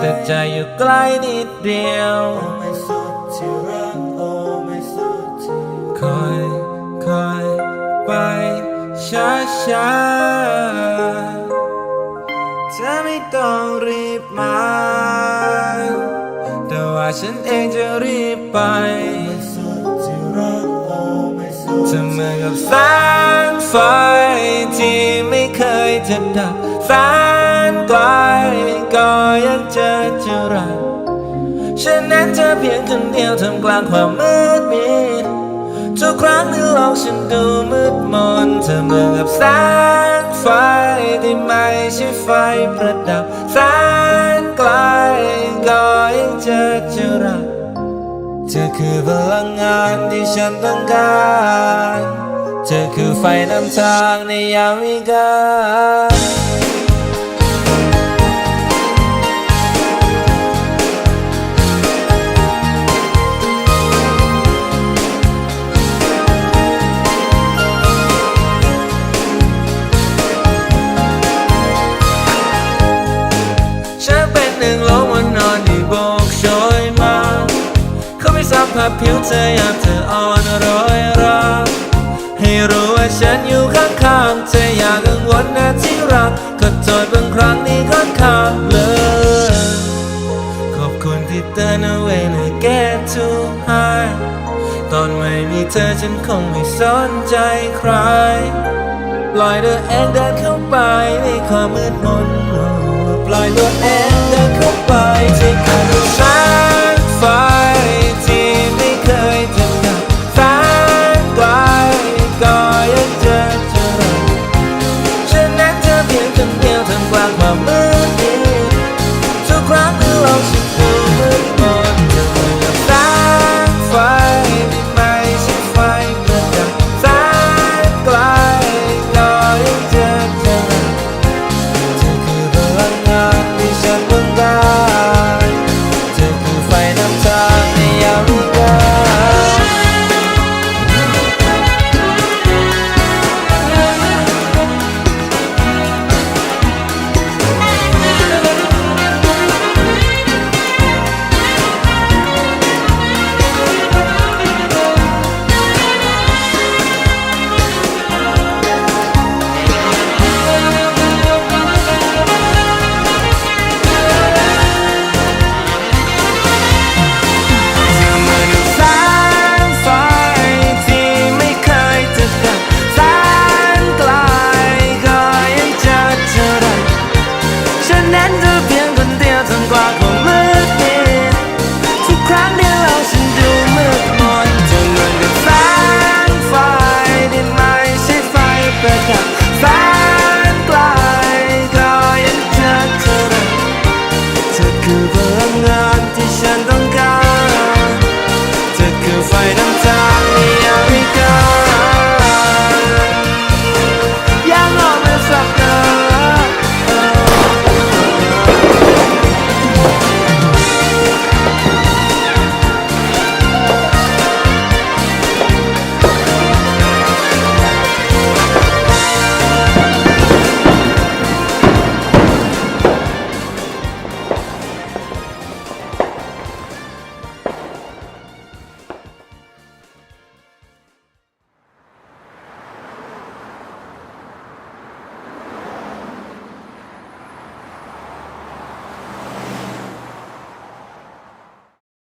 แต่ใจอยู่ใกล้นิดเดียวคอยคอยไปช้าช้าๆเธอไม่ต้องรีบมา แต่ว่าฉันเองจะรีบไปเธอเหมือนกับแสงไฟที่ไม่เคยจะดับแสนไกลก็ ยังเจอเจอรักฉันนั้นเธอเพียงคนเดียวท่ามกลางความมืดมิดทุกครั้งที่โลกฉันดูมืดมนเธอเหมือนกับแสงไฟที่ไม่ใช่ไฟประดับแสนไกลก็ยังเจอเจอรักเธอคือพลังงานที่ฉันต้องการเธอคือไฟนำทางในยามวิกาล ฉันเป็นหนึ่งลมวันนอนที่โบกโชยมาเขาไม่สัมผัสผิวเธอยามเธออ่อนร้อยราให้รู้ว่าฉันอยู่ข้างๆเธออย่ากังวลนะที่รักขอโทษบางครั้งนี้ค่อนข้างเลยขอบคุณที่เตือนเอาไว้ในะ get too high ตอนไม่มีเธอฉันคงไม่สนใจใคร ปล่อยตัวเองเดินเข้าไปในความมืดมน ปล่อยตัวเองเดินเข้าไปที่ข้างฉัน